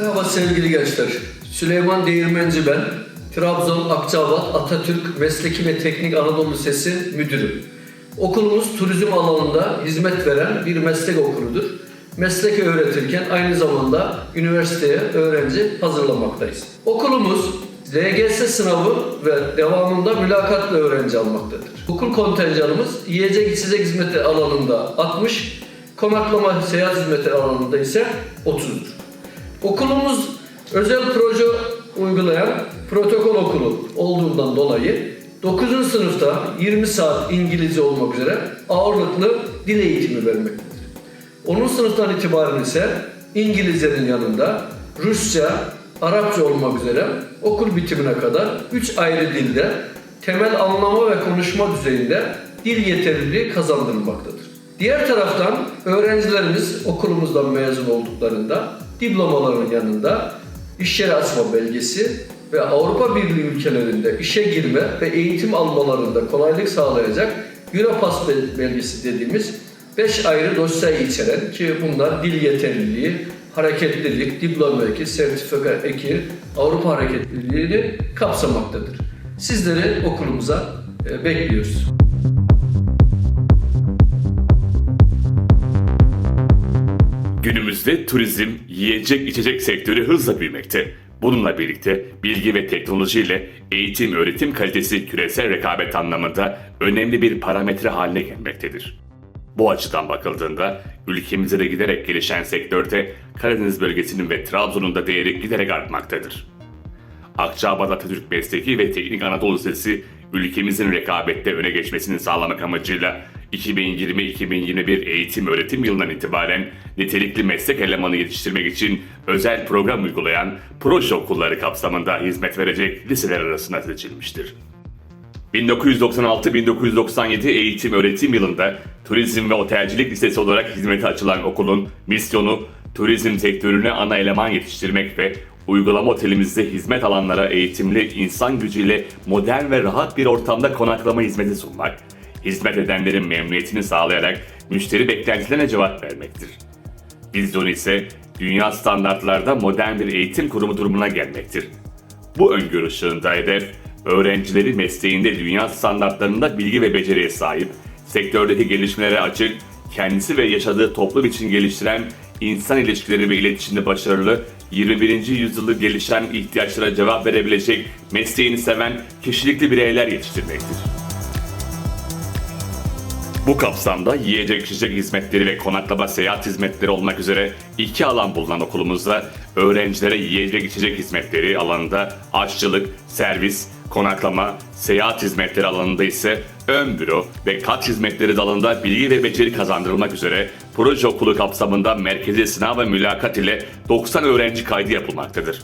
Merhaba sevgili gençler. Süleyman Değirmenci ben. Trabzon Akçabat Atatürk Mesleki ve Teknik Anadolu Lisesi müdürüm. Okulumuz turizm alanında hizmet veren bir meslek okuludur. Meslek öğretirken aynı zamanda üniversiteye öğrenci hazırlamaktayız. Okulumuz LGS sınavı ve devamında mülakatla öğrenci almaktadır. Okul kontenjanımız yiyecek içecek hizmeti alanında 60, konaklama seyahat hizmeti alanında ise 30'dur. Okulumuz özel proje uygulayan protokol okulu olduğundan dolayı 9. sınıfta 20 saat İngilizce olmak üzere ağırlıklı dil eğitimi vermektedir. 10. sınıftan itibaren ise İngilizcenin yanında Rusça, Arapça olmak üzere okul bitimine kadar 3 ayrı dilde temel anlama ve konuşma düzeyinde dil yeterliliği kazandırılmaktadır. Diğer taraftan öğrencilerimiz okulumuzdan mezun olduklarında diplomaların yanında iş yeri açma belgesi ve Avrupa Birliği ülkelerinde işe girme ve eğitim almalarında kolaylık sağlayacak Europass belgesi dediğimiz 5 ayrı dosyayı içeren ki bunlar dil yeterliliği, hareketlilik, diploma eki, sertifika eki, Avrupa hareketliliğini kapsamaktadır. Sizleri okulumuza e, bekliyoruz. Günümüzde turizm, yiyecek içecek sektörü hızla büyümekte. Bununla birlikte bilgi ve teknoloji ile eğitim öğretim kalitesi küresel rekabet anlamında önemli bir parametre haline gelmektedir. Bu açıdan bakıldığında ülkemize de giderek gelişen sektörde Karadeniz bölgesinin ve Trabzon'un da değeri giderek artmaktadır. Akçabat Atatürk Mesleki ve Teknik Anadolu Lisesi ülkemizin rekabette öne geçmesini sağlamak amacıyla 2020-2021 eğitim öğretim yılından itibaren nitelikli meslek elemanı yetiştirmek için özel program uygulayan proje okulları kapsamında hizmet verecek liseler arasına seçilmiştir. 1996-1997 eğitim öğretim yılında Turizm ve Otelcilik Lisesi olarak hizmete açılan okulun misyonu turizm sektörüne ana eleman yetiştirmek ve uygulama otelimizde hizmet alanlara eğitimli insan gücüyle modern ve rahat bir ortamda konaklama hizmeti sunmak, hizmet edenlerin memnuniyetini sağlayarak müşteri beklentilerine cevap vermektir. Vizyon ise dünya standartlarda modern bir eğitim kurumu durumuna gelmektir. Bu öngörü ışığında hedef, öğrencileri mesleğinde dünya standartlarında bilgi ve beceriye sahip, sektördeki gelişmelere açık, kendisi ve yaşadığı toplum için geliştiren, insan ilişkileri ve iletişimde başarılı, 21. yüzyılda gelişen ihtiyaçlara cevap verebilecek, mesleğini seven, kişilikli bireyler yetiştirmektir. Bu kapsamda yiyecek içecek hizmetleri ve konaklama seyahat hizmetleri olmak üzere iki alan bulunan okulumuzda öğrencilere yiyecek içecek hizmetleri alanında aşçılık, servis, konaklama, seyahat hizmetleri alanında ise ön büro ve kat hizmetleri dalında bilgi ve beceri kazandırılmak üzere proje okulu kapsamında merkezi sınav ve mülakat ile 90 öğrenci kaydı yapılmaktadır.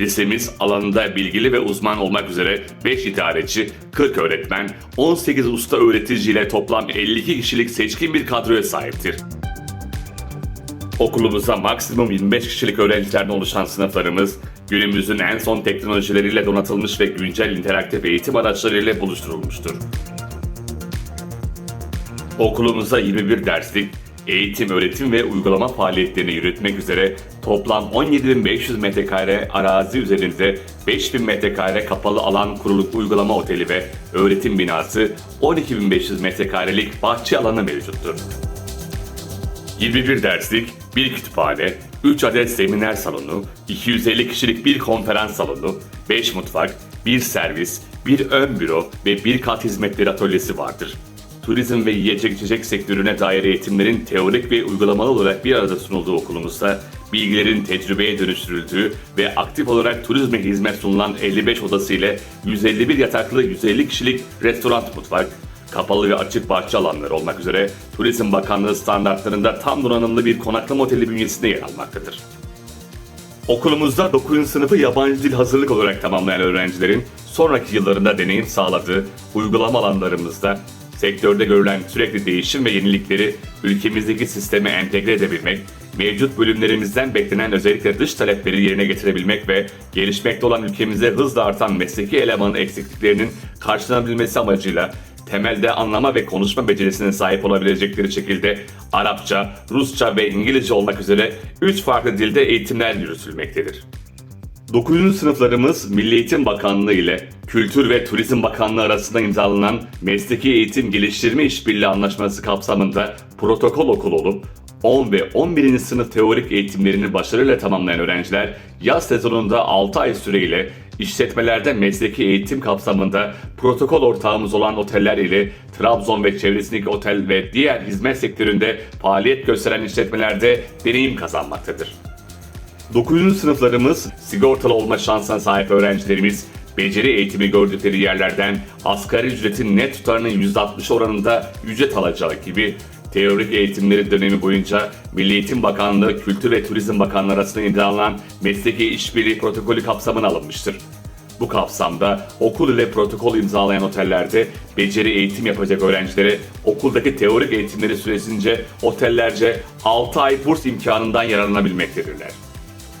Lisemiz alanında bilgili ve uzman olmak üzere 5 idareci, 40 öğretmen, 18 usta öğretici ile toplam 52 kişilik seçkin bir kadroya sahiptir. Okulumuzda maksimum 25 kişilik öğrencilerden oluşan sınıflarımız, günümüzün en son teknolojileriyle donatılmış ve güncel interaktif eğitim araçlarıyla buluşturulmuştur. Okulumuzda 21 derslik, eğitim, öğretim ve uygulama faaliyetlerini yürütmek üzere toplam 17.500 metrekare arazi üzerinde 5.000 metrekare kapalı alan kuruluk uygulama oteli ve öğretim binası 12.500 metrekarelik bahçe alanı mevcuttur. 21 derslik, bir kütüphane, 3 adet seminer salonu, 250 kişilik bir konferans salonu, 5 mutfak, bir servis, bir ön büro ve bir kat hizmetleri atölyesi vardır. Turizm ve yiyecek içecek sektörüne dair eğitimlerin teorik ve uygulamalı olarak bir arada sunulduğu okulumuzda bilgilerin tecrübeye dönüştürüldüğü ve aktif olarak turizme hizmet sunulan 55 odası ile 151 yataklı 150 kişilik restoran mutfak, kapalı ve açık bahçe alanları olmak üzere Turizm Bakanlığı standartlarında tam donanımlı bir konaklama oteli bünyesinde yer almaktadır. Okulumuzda 9. sınıfı yabancı dil hazırlık olarak tamamlayan öğrencilerin sonraki yıllarında deneyim sağladığı uygulama alanlarımızda sektörde görülen sürekli değişim ve yenilikleri ülkemizdeki sisteme entegre edebilmek, mevcut bölümlerimizden beklenen özellikle dış talepleri yerine getirebilmek ve gelişmekte olan ülkemizde hızla artan mesleki elemanın eksikliklerinin karşılanabilmesi amacıyla temelde anlama ve konuşma becerisine sahip olabilecekleri şekilde Arapça, Rusça ve İngilizce olmak üzere 3 farklı dilde eğitimler yürütülmektedir. 9. sınıflarımız Milli Eğitim Bakanlığı ile Kültür ve Turizm Bakanlığı arasında imzalanan Mesleki Eğitim Geliştirme İşbirliği Anlaşması kapsamında protokol okul olup 10 ve 11. sınıf teorik eğitimlerini başarıyla tamamlayan öğrenciler yaz sezonunda 6 ay süreyle işletmelerde mesleki eğitim kapsamında protokol ortağımız olan oteller ile Trabzon ve çevresindeki otel ve diğer hizmet sektöründe faaliyet gösteren işletmelerde deneyim kazanmaktadır. 9. sınıflarımız sigortalı olma şansına sahip öğrencilerimiz beceri eğitimi gördükleri yerlerden asgari ücretin net tutarının %60 oranında ücret alacağı gibi teorik eğitimleri dönemi boyunca Milli Eğitim Bakanlığı, Kültür ve Turizm Bakanlığı arasında imzalanan mesleki işbirliği protokolü kapsamına alınmıştır. Bu kapsamda okul ile protokol imzalayan otellerde beceri eğitim yapacak öğrencilere okuldaki teorik eğitimleri süresince otellerce 6 ay burs imkanından yararlanabilmektedirler.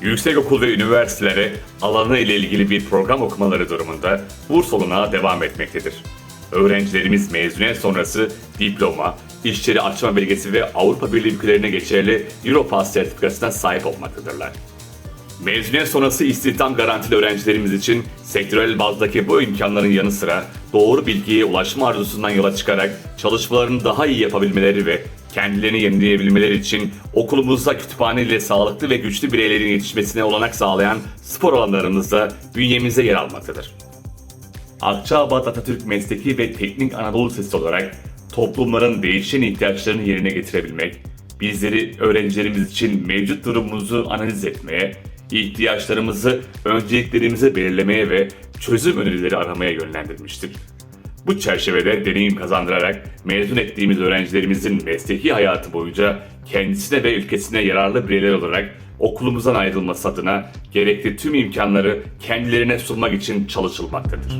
Yüksekokul ve üniversitelere alanı ile ilgili bir program okumaları durumunda burs olanağı devam etmektedir. Öğrencilerimiz mezuniyet sonrası diploma, iş yeri açma belgesi ve Avrupa Birliği ülkelerine geçerli Europass sertifikasına sahip olmaktadırlar. Mezuniyet sonrası istihdam garantili öğrencilerimiz için sektörel bazdaki bu imkanların yanı sıra doğru bilgiye ulaşma arzusundan yola çıkarak çalışmalarını daha iyi yapabilmeleri ve kendilerini yenileyebilmeleri için okulumuzda kütüphane ile sağlıklı ve güçlü bireylerin yetişmesine olanak sağlayan spor alanlarımızda bünyemizde yer almaktadır. Akçaabat Atatürk Mesleki ve Teknik Anadolu Lisesi olarak toplumların değişen ihtiyaçlarını yerine getirebilmek, bizleri öğrencilerimiz için mevcut durumumuzu analiz etmeye, ihtiyaçlarımızı, önceliklerimizi belirlemeye ve çözüm önerileri aramaya yönlendirmiştir. Bu çerçevede deneyim kazandırarak mezun ettiğimiz öğrencilerimizin mesleki hayatı boyunca kendisine ve ülkesine yararlı bireyler olarak okulumuzdan ayrılması adına gerekli tüm imkanları kendilerine sunmak için çalışılmaktadır.